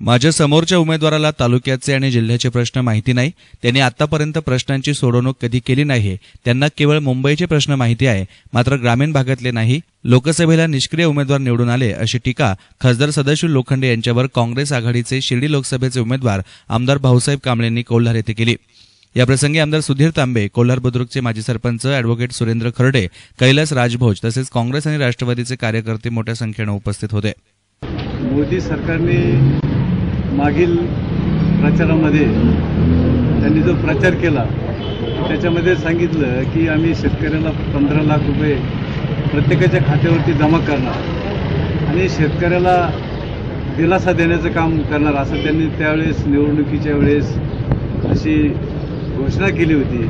माझ्या समोरच्या उमेदवाराला तालुक्याचे आणि जिल्ह्याचे प्रश्न माहिती नाही. त्यांनी आतापर्यंत प्रश्नांची सोडवणूक कधी केली नाही त्यांना केवळ मुंबईचे प्रश्न माहिती आहे. मात्र ग्रामीण भागातले नाही. लोकसभेला निष्क्रिय उमेदवार निवडून आले अशी टीका खासदार सदाशिव लोखंडे यांच्यावर काँग्रेस आघाडीचे शिर्डी लोकसभेचे उमेदवार आमदार भाऊसाहेब कांबळेंनी कोल्हार येथे केली. याप्रसंगी आमदार सुधीर तांबे कोल्हार बुद्रुकचे माजी सरपंच अॅडव्होकेट सुरेंद्र खर्डे कैलास राजभोज तसेच काँग्रेस आणि राष्ट्रवादीचे कार्यकर्ते मोठ्या संख्येनं उपस्थित होते. मोदी सरकारने मागील प्रचारामध्ये त्यांनी जो प्रचार केला त्याच्यामध्ये सांगितलं की आम्ही शेतकऱ्याला पंधरा लाख रुपये प्रत्येकाच्या खात्यावरती जमा करणार आणि शेतकऱ्याला दिलासा देण्याचं काम करणार असं त्यांनी त्यावेळेस निवडणुकीच्या वेळेस अशी घोषणा केली होती.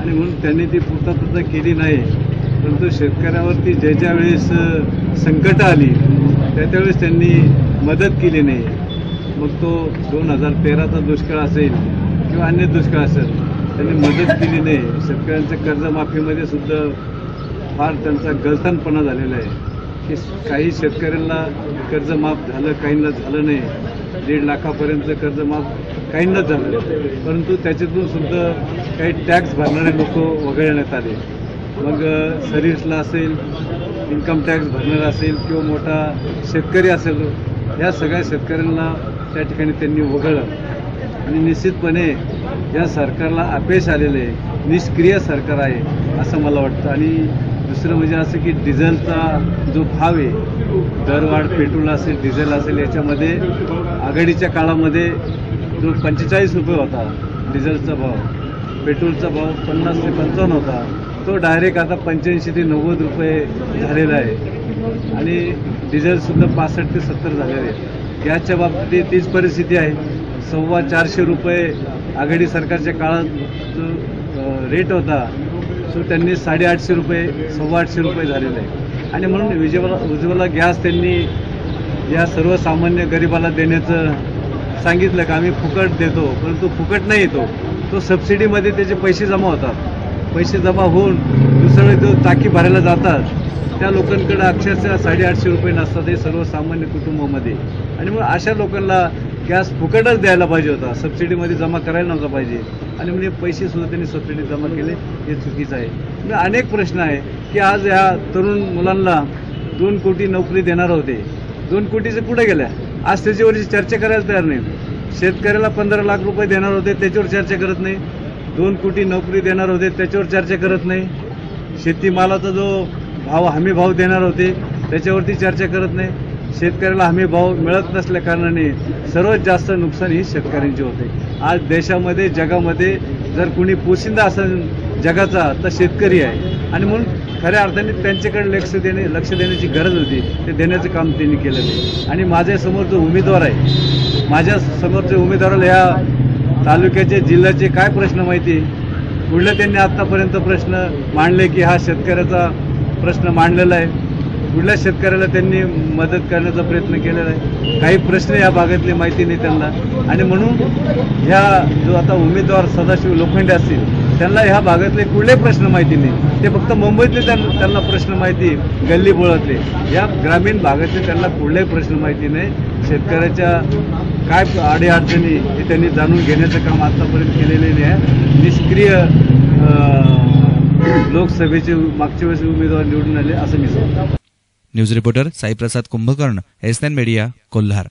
आणि म्हणून त्यांनी ती पूर्तता केली नाही परंतु शेतकऱ्यावरती ज्या ज्या वेळेस संकटं आली त्या त्यावेळेस त्यांनी मदत केली नाही. मग तो दोन हजार तेराचा दुष्काळ असेल किंवा अन्य दुष्काळ असेल त्यांनी मदत केली नाही. शेतकऱ्यांच्या कर्जमाफीमध्ये सुद्धा फार त्यांचा गलथानपणा झालेला आहे. की काही शेतकऱ्यांना कर्जमाफ झालं काहींना झालं नाही. दीड लाखापर्यंत कर्जमाफ काहींनाच झालं परंतु त्याच्यातून सुद्धा काही टॅक्स भरणारे लोक वगळण्यात आले. मग सर्व्हिसला असेल इन्कम टॅक्स भरणारा असेल किंवा मोठा शेतकरी असेल ह्या सगळ्या शेतकऱ्यांना त्या ठिकाणी त्यांनी वगळलं. आणि निश्चितपणे या सरकारला अपयश आलेलं आहे निष्क्रिय सरकार आहे असं मला वाटतं. आणि दुसरं म्हणजे असं की डिझेलचा जो भाव आहे दरवाढ पेट्रोल असेल डिझेल असेल याच्यामध्ये आघाडीच्या काळामध्ये जो पंचेचाळीस रुपये होता डिझेलचा भाव पेट्रोलचा भाव पन्नास ते पंचावन्न होता तो डायरेक्ट आता पंच्याऐंशी ते नव्वद रुपये झालेला आहे. आणि डिझेलसुद्धा पासष्ट ते सत्तर झालेले आहे गॅसच्या बाबतीत तीच परिस्थिती आहे. सव्वा चारशे रुपये आघाडी सरकारच्या काळात जो रेट होता. सो त्यांनी साडेआठशे रुपये सव्वा आठशे रुपये झालेले. आहे आणि म्हणून विजेवाला उज्ज्वला गॅस त्यांनी या सर्वसामान्य गरिबाला देण्याचं सांगितलं का आम्ही फुकट देतो परंतु फुकट नाही येतो तो सबसिडीमध्ये त्याचे पैसे जमा होतात. पैसे जमा होऊन दुसऱ्या वेळी जो टाकी भरायला जातात. त्या लोकांकडे अक्षरशः साडेआठशे रुपये नसतात हे सर्वसामान्य कुटुंबामध्ये. आणि मग अशा लोकांना गॅस फुकटच द्यायला पाहिजे होता. सबसिडीमध्ये जमा करायला नव्हता पाहिजे. आणि म्हणजे पैसेसुद्धा त्यांनी सबसिडी जमा केले हे चुकीचं आहे. म्हणजे अनेक प्रश्न आहे की आज ह्या तरुण मुलांना दोन कोटी नोकरी देणार होते. दोन कोटीचे कुठे गेल्या? आज त्याच्यावरची चर्चा करायला तयार नाही शेतकऱ्याला पंधरा लाख रुपये देणार होते त्याच्यावर चर्चा करत नाही. दोन कोटी नोकरी देणार होते त्याच्यावर चर्चा करत नाही. शेतीमालाचा जो भाव हमी भाव देणार होते त्याच्यावरती चर्चा करत नाही. शेतकऱ्याला हमी भाव मिळत नसल्या कारणाने सर्वात जास्त नुकसान ही शेतकऱ्यांची होते. आज देशामध्ये जगामध्ये जर कुणी पोशिंदा असेल जगाचा तर शेतकरी आहे. आणि म्हणून खऱ्या अर्थाने त्यांच्याकडे लक्ष देणे लक्ष देण्याची गरज होती. ते देण्याचं काम त्यांनी केलं नाही आणि माझ्यासमोर जो उमेदवार आहे माझ्या समोरच्या उमेदवाराला ह्या तालुक्याचे जिल्ह्याचे काय प्रश्न माहिती? पुढले त्यांनी आत्तापर्यंत प्रश्न मांडले की हा शेतकऱ्याचा प्रश्न मांडलेला आहे. कुठल्या शेतकऱ्याला त्यांनी मदत करण्याचा प्रयत्न केलेला आहे. काही प्रश्न या भागातली माहिती नाही त्यांना. आणि म्हणून ह्या जो आता उमेदवार सदाशिव लोखंडे असतील त्यांना ह्या भागातले कुठले प्रश्न माहिती नाही. ते फक्त मुंबईतले त्यां- त्यांना प्रश्न माहिती गल्ली बोळातले. या ग्रामीण भागातले त्यांना कुठलेही प्रश्न माहिती नाही. शेतकऱ्याच्या काय अडीअडचणी हे त्यांनी जाणून घेण्याचं काम आतापर्यंत केलेले नाही आहे. निष्क्रिय लोकसभेचे मागच्या वेळेस उमेदवार निवडून आले असं मी सांगतो. News reporter Saiprasad Kumbhakarna S media Kolhar.